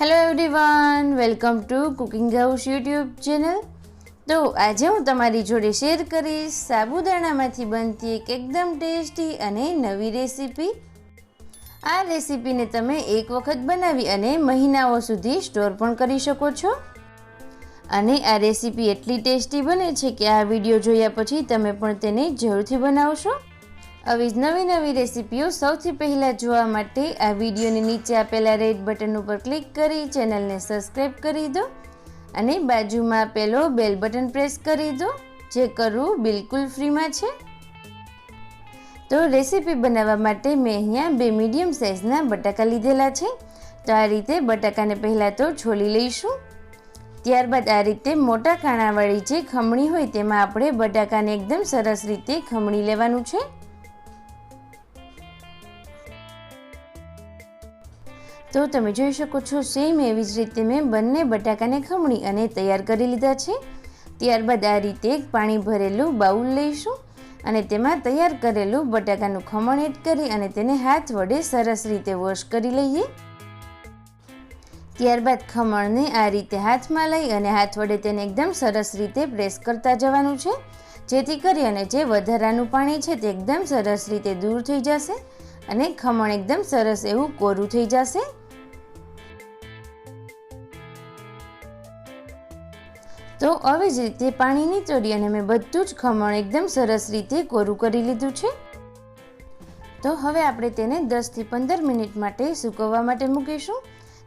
Hello everyone welcome to cooking house YouTube channel તો આજે હું તમારી જોડે શેર કરીશ સાબુદાણામાંથી બનતી એક એકદમ ટેસ્ટી અને નવી રેસીપી આ રેસીપીને તમે એક વખત બનાવી અને મહિનાઓ સુધી સ્ટોર પણ કરી શકો છો. અને આ રેસીપી એટલી ટેસ્ટી બને છે કે આ વીડિયો જોયા પછી તમે પણ તેને જરૂરથી બનાવશો. આવી જ નવી નવી રેસીપીઓ સૌથી પહેલાં જોવા માટે આ વિડીયોની નીચે આપેલા રેડ બટન ઉપર ક્લિક કરી ચેનલને સબસ્ક્રાઈબ કરી દો અને બાજુમાં આપેલો બેલ બટન પ્રેસ કરી દો, જે કરવું બિલકુલ ફ્રીમાં છે. તો રેસીપી બનાવવા માટે મેં અહીંયા બે મીડિયમ સાઇઝના બટાકા લીધેલા છે. તો આ રીતે બટાકાને પહેલાં તો છોલી લઈશું. ત્યારબાદ આ રીતે મોટા કાણાવાળી જે ખમણી હોય તેમાં આપણે બટાકાને એકદમ સરસ રીતે ખમણી લેવાનું છે. તો તમે જોઈ શકો છો સેમ એવી જ રીતે મેં બંને બટાકાને ખમણી અને તૈયાર કરી લીધા છે. ત્યારબાદ આ રીતે પાણી ભરેલું બાઉલ લઈશું અને તેમાં તૈયાર કરેલું બટાકાનું ખમણ એડ કરી અને તેને હાથ વડે સરસ રીતે વોશ કરી લઈએ. ત્યારબાદ ખમણને આ રીતે હાથમાં લઈ અને હાથ વડે તેને એકદમ સરસ રીતે પ્રેસ કરતા જવાનું છે. જેથી કરી અને જે વધારાનું પાણી છે તે એકદમ સરસ રીતે દૂર થઈ જશે અને ખમણ એકદમ સરસ એવું કોરું થઈ જશે. તો આવી જ રીતે પાણી નીચોડી અને મેં બધું જ ખમણ એકદમ સરસ રીતે કોરું કરી લીધું છે. તો હવે આપણે તેને દસથી પંદર મિનિટ માટે સૂકવવા માટે મૂકીશું.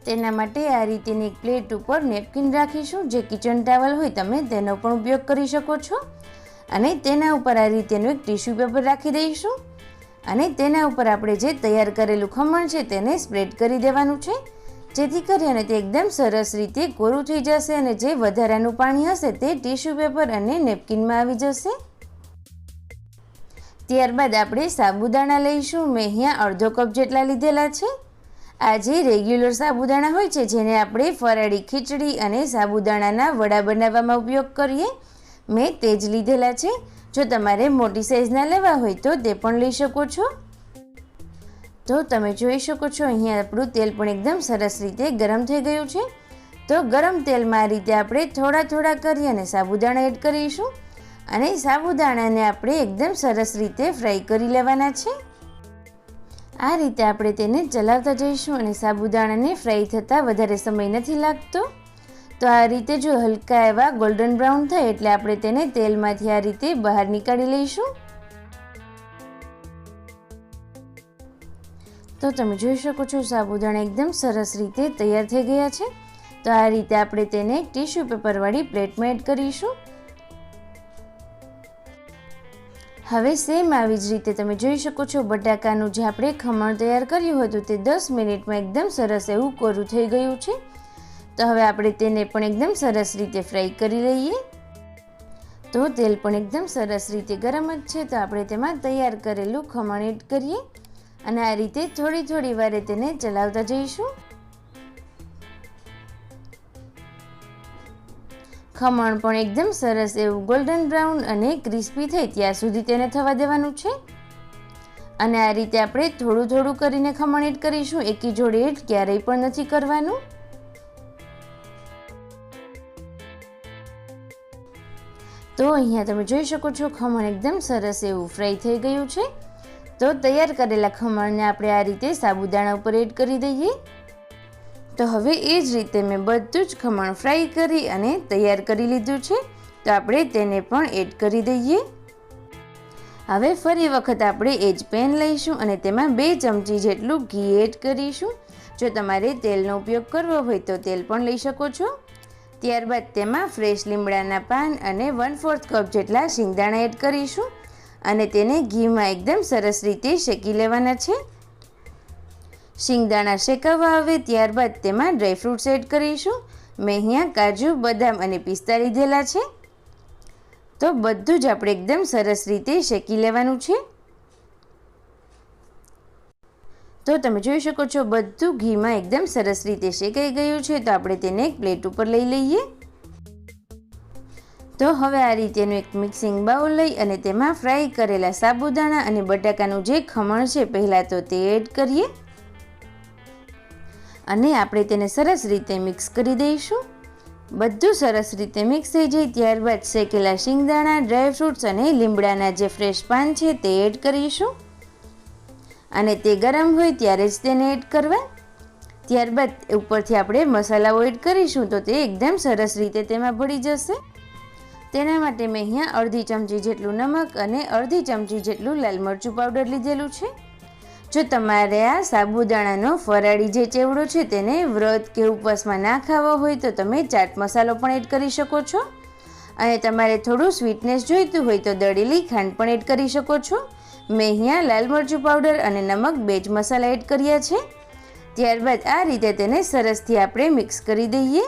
તેના માટે આ રીતેની એક પ્લેટ ઉપર નેપકિન રાખીશું. જે કિચન ટાવલ હોય તમે તેનો પણ ઉપયોગ કરી શકો છો. અને તેના ઉપર આ રીતેનું એક ટીશ્યુ પેપર રાખી દઈશું. અને તેના ઉપર આપણે જે તૈયાર કરેલું ખમણ છે તેને સ્પ્રેડ કરી દેવાનું છે. જેથી કરી અને તે એકદમ સરસ રીતે કોરું થઈ જશે અને જે વધારાનું પાણી હશે તે ટીશ્યુ પેપર અને નેપકિનમાં આવી જશે. ત્યારબાદ આપણે સાબુદાણા લઈશું. મેં અહીંયા અડધો કપ જેટલા લીધેલા છે. આ જે રેગ્યુલર સાબુદાણા હોય છે, જેને આપણે ફરાળી ખીચડી અને સાબુદાણાના વડા બનાવવામાં ઉપયોગ કરીએ, મેં તે જ લીધેલા છે. જો તમારે મોટી સાઇઝના લેવા હોય તો તે પણ લઈ શકો છો. તો તમે જોઈ શકો છો, અહીંયા આપણું તેલ પણ એકદમ સરસ રીતે ગરમ થઈ ગયું છે. તો ગરમ તેલમાં આ રીતે આપણે થોડા થોડા કરી અને સાબુદાણા એડ કરીશું. અને સાબુદાણાને આપણે એકદમ સરસ રીતે ફ્રાય કરી લેવાના છે. આ રીતે આપણે તેને ચલાવતા જઈશું અને સાબુદાણાને ફ્રાય થતાં વધારે સમય નથી લાગતો. તો આ રીતે જો હલકા એવા ગોલ્ડન બ્રાઉન થાય એટલે આપણે તેને તેલમાંથી આ રીતે બહાર નીકાળી લઈશું. તો તમે જોઈ શકો છો સાબુદાણા એકદમ સરસ રીતે તૈયાર થઈ ગયા છે. તો આ રીતે આપણે તેને ટીશ્યુ પેપરવાળી પ્લેટમાં એડ કરીશું. હવે સેમ આવી જ રીતે તમે જોઈ શકો છો બટાકાનું જે આપણે ખમણ તૈયાર કર્યું હતું તે દસ મિનિટમાં એકદમ સરસ એવું કોરું થઈ ગયું છે. તો હવે આપણે તેને પણ એકદમ સરસ રીતે ફ્રાય કરી લઈએ. તો તેલ પણ એકદમ સરસ રીતે ગરમ જ છે. તો આપણે તેમાં તૈયાર કરેલું ખમણ એડ કરીએ. અને આ રીતે થોડી થોડી વારે તેને ચલાવતા જઈશું. ખમણ પણ એકદમ સરસ એવું ગોલ્ડન બ્રાઉન અને ક્રિસ્પી થાય ત્યાં સુધી તેને થવા દેવાનું છે. અને આ રીતે આપણે થોડું થોડું કરીને ખમણ એડ કરીશું. એકી જોડે એડ ક્યારેય પણ નથી કરવાનું. તો અહીંયા તમે જોઈ શકો છો, ખમણ એકદમ સરસ એવું ફ્રાય થઈ ગયું છે. તો તૈયાર કરેલા ખમણને આપણે આ રીતે સાબુદાણા ઉપર એડ કરી દઈએ. તો હવે એ જ રીતે મેં બધું જ ખમણ ફ્રાય કરી અને તૈયાર કરી લીધું છે. તો આપણે તેને પણ એડ કરી દઈએ. હવે ફરી વખત આપણે એ જ પેન લઈશું અને તેમાં બે ચમચી જેટલું ઘી એડ કરીશું. જો તમારે તેલનો ઉપયોગ કરવો હોય તો તેલ પણ લઈ શકો છો. ત્યારબાદ તેમાં ફ્રેશ લીમડાના પાન અને વન ફોર્થ કપ જેટલા શિંગદાણા એડ કરીશું. અને તેને ઘીમાં એકદમ સરસ રીતે શેકી લેવાના છે. શિંગદાણા શેકાવા આવે ત્યારબાદ તેમાં ડ્રાયફ્રૂટ્સ એડ કરીશું. મેં અહીંયા કાજુ, બદામ અને પિસ્તા લીધેલા છે. તો બધું જ આપણે એકદમ સરસ રીતે શેકી લેવાનું છે. તો તમે જોઈ શકો છો, બધું ઘીમાં એકદમ સરસ રીતે શેકાઈ ગયું છે. તો આપણે તેને એક પ્લેટ ઉપર લઈ લઈએ. તો હવે આ રીતેનું એક મિક્સિંગ બાઉલ લઈ અને તેમાં ફ્રાય કરેલા સાબુદાણા અને બટાકાનું જે ખમણ છે પહેલાં તો તે એડ કરીએ. અને આપણે તેને સરસ રીતે મિક્સ કરી દઈશું. બધું સરસ રીતે મિક્સ થઈ જાય ત્યારબાદ શેકેલા શિંગદાણા ડ્રાયફ્રૂટ્સ અને લીમડાના જે ફ્રેશ પાન છે તે એડ કરીશું. અને તે ગરમ હોય ત્યારે જ તેને એડ કરવા. ત્યારબાદ ઉપરથી આપણે મસાલાઓ એડ કરીશું તો તે એકદમ સરસ રીતે તેમાં ભળી જશે. તેના માટે મેં અહીંયા અડધી ચમચી જેટલું નમક અને અડધી ચમચી જેટલું લાલ મરચું પાવડર લીધેલું છે. જો તમારે આ સાબુદાણાનો ફરાળી જે ચેવડો છે તેને વ્રત કે ઉપવાસમાં ના ખાવો હોય તો તમે ચાટ મસાલો પણ એડ કરી શકો છો. અને તમારે થોડું સ્વીટનેસ જોઈતું હોય તો દળેલી ખાંડ પણ એડ કરી શકો છો. મેં અહીંયા લાલ મરચું પાવડર અને નમક બે જ મસાલા એડ કર્યા છે. ત્યારબાદ આ રીતે તેને સરસથી આપણે મિક્સ કરી દઈએ.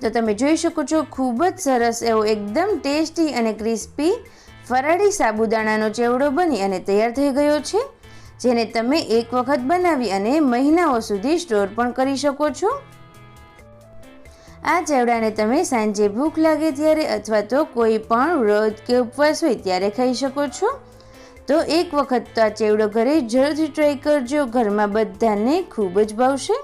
તો તમે જોઈ શકો છો, ખૂબ જ સરસ એવો એકદમ ટેસ્ટી અને ક્રિસ્પી ફરાળી સાબુદાણાનો ચેવડો બની અને તૈયાર થઈ ગયો છે, જેને તમે એક વખત બનાવી અને મહિનાઓ સુધી સ્ટોર પણ કરી શકો છો. આ ચેવડાને તમે સાંજે ભૂખ લાગે ત્યારે અથવા તો કોઈ પણ વ્રત કે ઉપવાસ હોય ત્યારે ખાઈ શકો છો. તો એક વખત તો આ ચેવડો ઘરે જરૂરથી ટ્રાય કરજો, ઘરમાં બધાને ખૂબ જ ભાવશે.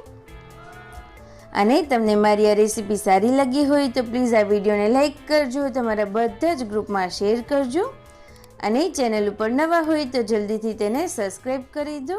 અને તમને મારી આ રેસીપી સારી લાગી હોય તો પ્લીઝ આ વિડીયોને લાઇક કરજો, તમારા બધા જ ગ્રુપમાં શેર કરજો. અને ચેનલ ઉપર નવા હોય તો જલ્દીથી તેને સબસ્ક્રાઈબ કરી દો.